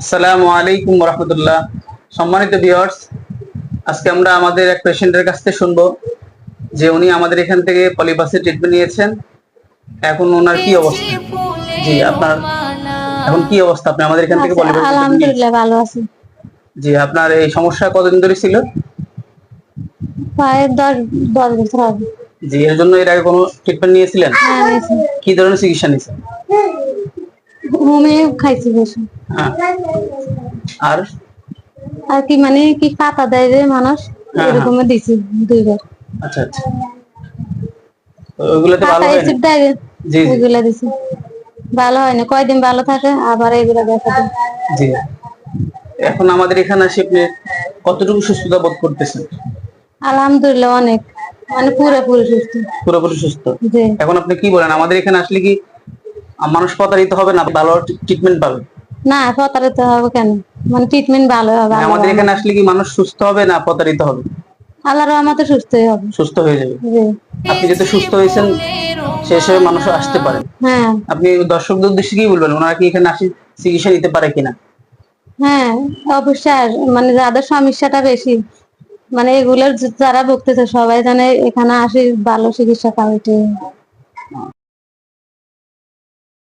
আসসালামু আলাইকুম রহমতুল্লাহ সম্মানিত ভিউয়ার্স আজকে আমরা আমাদের এক পেশেন্টের কাছ থেকে শুনব যে উনি আমাদের এখান থেকে পলিপাসের ট্রিটমেন্ট নিয়েছেন। এখন ওনার কি অবস্থা? জি আপনার এখন কি অবস্থা? আপনি আমাদের এখান থেকে আচ্ছা, পলিপাসের আলহামদুলিল্লাহ ভালো আছি। জি আপনার এই সমস্যা কতদিন ধরে ছিল? প্রায় দশ দশ বছর জি এর জন্য এর আগে কোনো ট্রিটমেন্ট নিয়েছিলেন? হ্যাঁ কি ধরনের চিকিৎসা নিয়েছেন? হোমে খাইছি হ্যাঁ আর? আর কি মানে কি পাতা দেয় যে মানুষ? হ্যাঁ, এরকম দিছি দুইবার। আচ্ছা আচ্ছা। তো ওইগুলোতে ভালো হয় জি ওইগুলা দিছি। ভালো হয় না কয়দিন ভালো থাকে আবার এগুলা দেখা দেয় জি। এখন আমাদের এখানে আসে আপনি কতটুকু সুস্থতা বোধ করতেছেন? আলহামদুলিল্লাহ অনেক। মানে পুরোপুরি সুস্থ। পুরোপুরি সুস্থ? জি। এখন আপনি কি বলেন? আমাদের এখানে আসলে কি মানুষ প্রতারিত হবে না ভালো ট্রিটমেন্ট পাবে? না প্রতারিত হবে কেন? মানে ট্রিটমেন্ট ভালো হবে মানে আমাদের এখানে আসলে কি মানুষ সুস্থ হবে না প্রতারিত হবে? আল্লাহর রহমতে সুস্থই হবে। সুস্থ হয়ে যাবে। আপনি যেহেতু সুস্থ হয়েছেন সে হিসেবে মানুষ আসতে পারে। হ্যাঁ। আপনি দর্শকদের উদ্দেশ্যে কি বলবেন? ওনারা কি এখানে আসি চিকিৎসা নিতে পারে কিনা? হ্যাঁ অবশ্যই মানে যাদের সমস্যাটা বেশি মানে এগুলোর যারা ভুগতেছে সবাই জানে এখানে আসি ভালো চিকিৎসা পাবে